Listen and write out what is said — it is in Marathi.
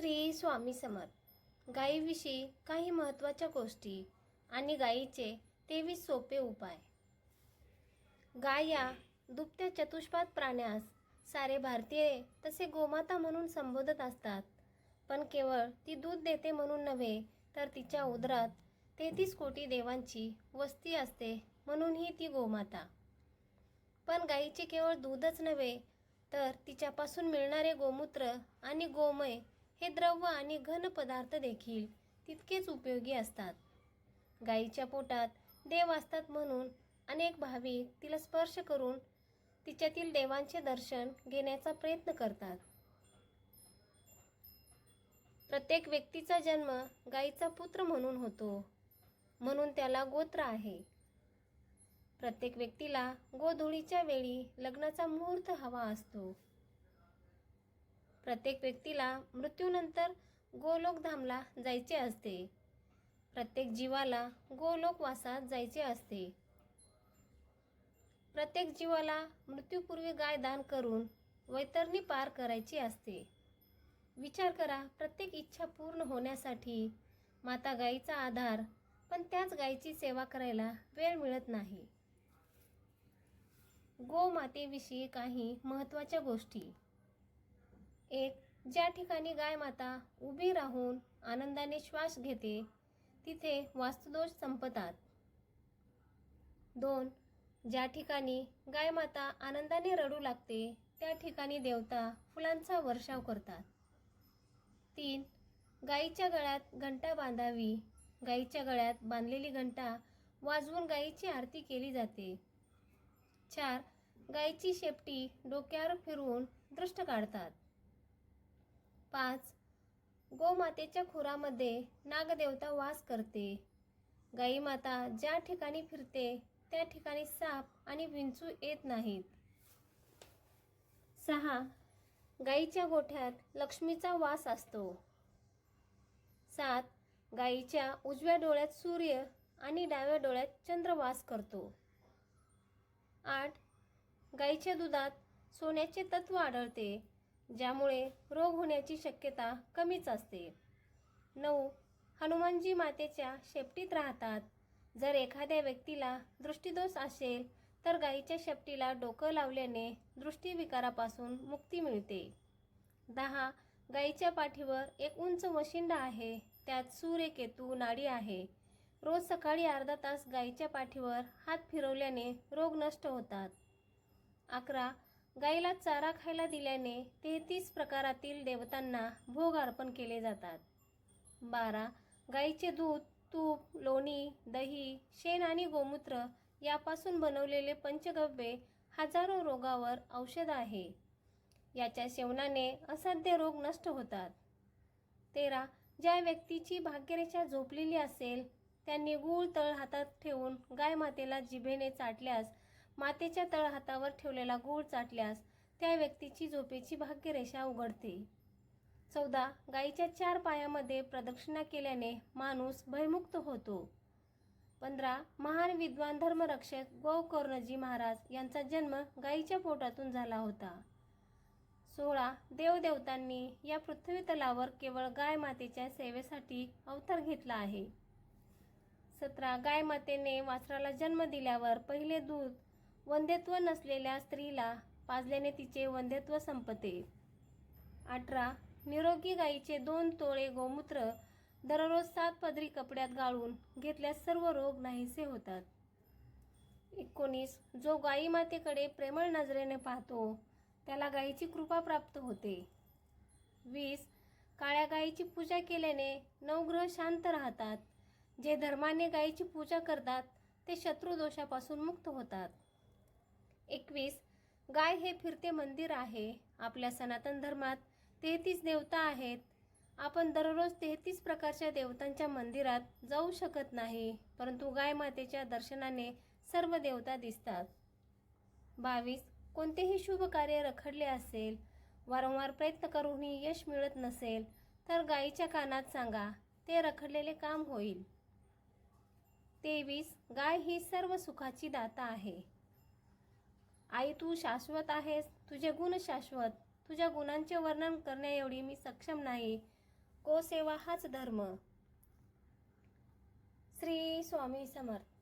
श्री स्वामी समर्थ. गायीविषयी काही महत्त्वाच्या गोष्टी आणि गायीचे तेवीस सोपे उपाय. गाय या दुभत्या चतुष्पाद प्राण्यास सारे भारतीय तसे गोमाता म्हणून संबोधत असतात. पण केवळ ती दूध देते म्हणून नव्हे तर तिच्या उदरात तेहतीस कोटी देवांची वस्ती असते म्हणूनही ती गोमाता. पण गायीचे केवळ दूधच नव्हे तर तिच्यापासून मिळणारे गोमूत्र आणि गोमय हे द्रव आणि घन पदार्थ देखील तितकेच उपयोगी असतात. गाईच्या पोटात देव असतात म्हणून अनेक भाविक तिला स्पर्श करून तिच्यातील देवांचे दर्शन घेण्याचा प्रयत्न करतात. प्रत्येक व्यक्तीचा जन्म गाईचा पुत्र म्हणून होतो म्हणून त्याला गोत्र आहे. प्रत्येक व्यक्तीला गोधुळीच्या वेळी लग्नाचा मुहूर्त हवा असतो. प्रत्येक व्यक्तीला मृत्यूनंतर गोलोकधामला जायचे असते. प्रत्येक जीवाला गोलोकवासात जायचे असते. प्रत्येक जीवाला मृत्यूपूर्वी गाय दान करून वैतरणी पार करायची असते. विचार करा प्रत्येक इच्छा पूर्ण होण्यासाठी माता गायीचा आधार पण त्याच गायीची सेवा करायला वेळ मिळत नाही. गोमातेविषयी काही महत्त्वाच्या गोष्टी. एक ज्या ठिकाणी गाय माता उभी राहून आनंदाने श्वास घेते तिथे वास्तुदोष संपतात. दोन ज्या ठिकाणी गाय माता आनंदाने रडू लागते त्या ठिकाणी देवता फुलांचा वर्षाव करतात. तीन गाईच्या गळ्यात घंटा बांधावी. गाईच्या गळ्यात बांधलेली घंटा वाजवून गाईची आरती केली जाते. चार गाईची शेपटी डोक्यावर फिरवून दृष्ट काढतात. पाच. गोमातेच्या खुरामध्ये नागदेवता वास करते. गाईमाता ज्या ठिकाणी फिरते त्या ठिकाणी साप आणि विंचू येत नाहीत. सहा. गाईच्या गोठ्यात लक्ष्मीचा वास असतो. सात. गाईच्या उजव्या डोळ्यात सूर्य आणि डाव्या डोळ्यात चंद्र वास करतो. आठ. गाईच्या दुधात सोन्याचे तत्व आढळते. ज्यामुळे रोग होण्याची शक्यता कमीच असते. नऊ. हनुमानजी मातेच्या शेपटीत राहतात. जर एखाद्या व्यक्तीला दृष्टीदोष असेल तर गाईच्या शेपटीला डोकं लावल्याने दृष्टीविकारापासून मुक्ती मिळते. दहा. गाईच्या पाठीवर एक उंच वशिंडा आहे. त्यात सूर्य केतू नाडी आहे. रोज सकाळी अर्धा तास गाईच्या पाठीवर हात फिरवल्याने रोग नष्ट होतात. अकरा. गाईला चारा खायला दिल्याने तेहतीस प्रकारातील देवतांना भोग अर्पण केले जातात. बारा. गाईचे दूध तूप लोणी दही शेण आणि गोमूत्र यापासून बनवलेले पंचगव्ये हजारो रोगावर औषध आहे. याच्या सेवनाने असाध्य रोग नष्ट होतात. तेरा. ज्या व्यक्तीची भाग्यरेषा झोपलेली असेल त्यांनी गूळ तळ हातात ठेवून गाय मातेला जिभेने चाटल्यास मातेच्या तळहातावर ठेवलेला गूळ चाटल्यास त्या व्यक्तीची झोपेची भाग्यरेषा उघडते. चौदा. गाईच्या चार पायामध्ये प्रदक्षिणा केल्याने माणूस भयमुक्त होतो. पंधरा. महान विद्वान धर्मरक्षक गोकर्णजी महाराज यांचा जन्म गाईच्या पोटातून झाला होता. सोळा. देवदेवतांनी या पृथ्वी तलावर केवळ गाय मातेच्या सेवेसाठी अवतार घेतला आहे. सतरा. गाय मातेने वासराला जन्म दिल्यावर पहिले दूध वंध्यत्व नसलेल्या स्त्रीला पाजल्याने तिचे वंध्यत्व संपते. अठरा. निरोगी गाईचे दोन तोळे गोमूत्र दररोज सात पदरी कपड्यात गाळून घेतल्यास सर्व रोग नाहीसे होतात. एकोणीस. जो गाई मातेकडे प्रेमळ नजरेने पाहतो त्याला गाईची कृपा प्राप्त होते. वीस. काळ्या गाईची पूजा केल्याने नवग्रह शांत राहतात. जे धर्माने गाईची पूजा करतात ते शत्रुदोषापासून मुक्त होतात. एकवीस. गाय हे फिरते मंदिर आहे. आपल्या सनातन धर्मात तेहतीस देवता आहेत. आपण दररोज तेहतीस प्रकारच्या देवतांच्या मंदिरात जाऊ शकत नाही परंतु गाय मातेच्या दर्शनाने सर्व देवता दिसतात. बावीस. कोणतेही शुभ कार्य रखडले असेल वारंवार प्रयत्न करूनही यश मिळत नसेल तर गायीच्या कानात सांगा ते रखडलेले काम होईल. तेवीस. गाय ही सर्व सुखाची दाता आहे. आई तू शाश्वत आहेस. तुझे गुण शाश्वत. तुझ्या गुणांचे वर्णन करण्याएवढी मी सक्षम नाही. को सेवा हाच धर्म. श्री स्वामी समर्थ.